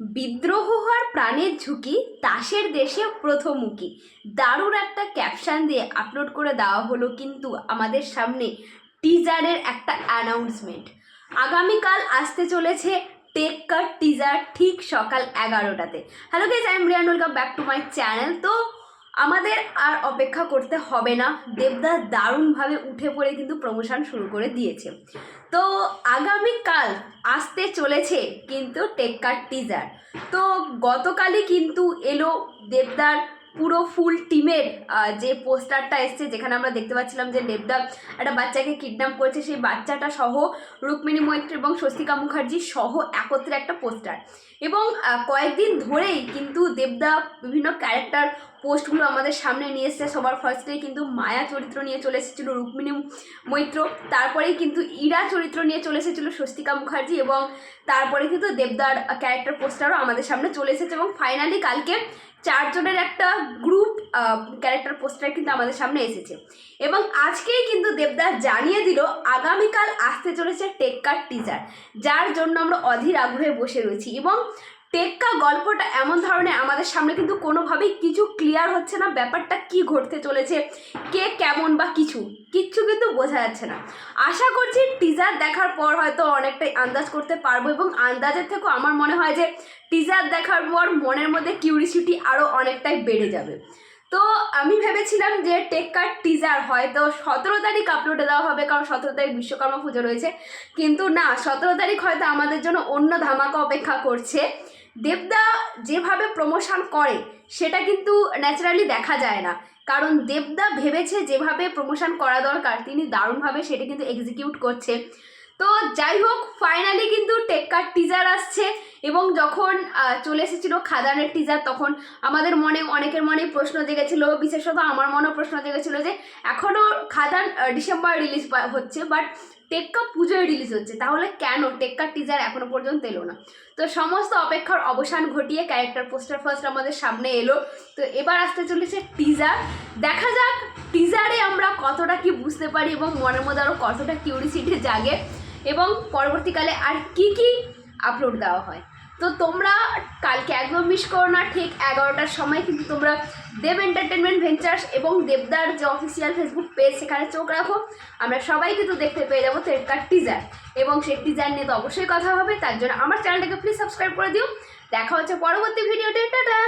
বিদ্রোহ হওয়ার প্রাণের ঝুঁকি তাসের দেশে প্রথমুখী। দারুণ একটা ক্যাপশন দিয়ে আপলোড করে দেওয়া হলো কিন্তু আমাদের সামনে টিজারের একটা অ্যানাউন্সমেন্ট আগামীকাল আসতে চলেছে টেক কার টিজার ঠিক সকাল এগারোটাতে। Hello guys I am Riyan welcome back to my channel তো আমাদের আর অপেক্ষা করতে হবে না। দেবদাস দারুণভাবে উঠে পড়ে কিন্তু প্রমোশন শুরু করে দিয়েছে। তো আগামীকাল আসতে চলেছে কিন্তু টেক্কার টিজার তো গতকালই কিন্তু এলো দেবদার পুরো ফুল টিমের যে পোস্টারটা এসছে, যেখানে আমরা দেখতে পাচ্ছিলাম যে দেবদা একটা বাচ্চাকে কিডন্যাপ করেছে, সেই বাচ্চাটা সহ রুক্মিণী মৈত্র এবং স্বস্তিকা মুখার্জি সহ একত্রে একটা পোস্টার। এবং কয়েকদিন ধরেই কিন্তু দেবদা বিভিন্ন ক্যারেক্টার পোস্টগুলো আমাদের সামনে নিয়ে এসছে। সবার ফার্স্টেই কিন্তু মায়া চরিত্র নিয়ে চলে এসেছিল রুক্মিণী মৈত্র। তারপরেই কিন্তু ইরা চরিত্র নিয়ে চলে এসেছিল স্বস্তিকা মুখার্জি এবং তারপরে কিন্তু দেবদার ক্যারেক্টার পোস্টারও আমাদের সামনে চলে এসেছে এবং ফাইনালি কালকে চারজনের একটা গ্রুপ ক্যারেক্টার পোস্টার কিন্তু আমাদের সামনে এসেছে। এবং আজকেই কিন্তু দেবদাস জানিয়ে দিল, আগামীকাল আসতে চলেছে টেক্কার টিজার যার জন্য আমরা অধীর আগ্রহে বসে রয়েছি। এবং টেক্কা গল্পটা এমন ধরনের আমাদের সামনে কিন্তু কোনোভাবেই কিছু ক্লিয়ার হচ্ছে না, ব্যাপারটা কি ঘটতে চলেছে, কে কেমন বা কিছু, কিচ্ছু কিন্তু বোঝা যাচ্ছে না। আশা করছি টিজার দেখার পর হয়তো অনেকটাই আন্দাজ করতে পারব এবং আন্দাজের থেকেও আমার মনে হয় যে টিজার দেখার পর মনের মধ্যে কিউরিসিটি আরও অনেকটাই বেড়ে যাবে। তো আমি ভেবেছিলাম যে টেক্কার টিজার হয়তো সতেরো তারিখ আপলোডে দেওয়া হবে, কারণ সতেরো তারিখ বিশ্বকর্মা পুজো রয়েছে। কিন্তু না, সতেরো তারিখ হয়তো আমাদের জন্য অন্য ধামাকা অপেক্ষা করছে। দেবদা যেভাবে প্রমোশন করে, সেটা কিন্তু ন্যাচারালি দেখা যায় না। কারণ দেবদা ভেবেছে যেভাবে প্রমোশন করা দরকার, তিনি দারুণভাবে সেটা কিন্তু এক্সিকিউট করছে। তো যাই হোক ফাইনালি কিন্তু টেক্কার টিজার আসছে। এবং যখন চলে এসেছিল খাদানের টিজার তখন আমাদের মনে, অনেকের মনে প্রশ্ন জেগেছিল, বিশেষত আমার মনেও প্রশ্ন জেগেছিল যে এখনও খাদান ডিসেম্বর রিলিজ হচ্ছে বাট টেক্কা পুজোয় রিলিজ হচ্ছে, তাহলে কেন টেক্কার টিজার এখনও পর্যন্ত এলো না? তো সমস্ত অপেক্ষার অবসান ঘটিয়ে ক্যারেক্টার পোস্টার ফার্স্ট আমাদের সামনে এলো। তো এবার আসতে চলেছে টিজার দেখা যাক টিজারে আমরা কতটা কি বুঝতে পারি এবং মনের মধ্যে আরও কতটা কিউরিসিটি জাগে। এবং পরবর্তীকালে আর কি কি আপলোড দেওয়া হয়। তো তোমরা কালকে একদম মিস করো না, ঠিক এগারোটার সময় কিন্তু তোমরা দেব এন্টারটেনমেন্ট ভেঞ্চার্স এবং দেবদার যে অফিসিয়াল ফেসবুক পেজ সেখানে চোখ রাখো। আমরা সবাই কিন্তু দেখতে পেয়ে যাব তেরকার টিজার এবং সেই টিজার নিয়ে তো অবশ্যই কথা হবে, তার জন্য আমার চ্যানেলটাকে প্লিজ সাবস্ক্রাইব করে দিও। দেখা হচ্ছে পরবর্তী ভিডিওতে টাটা!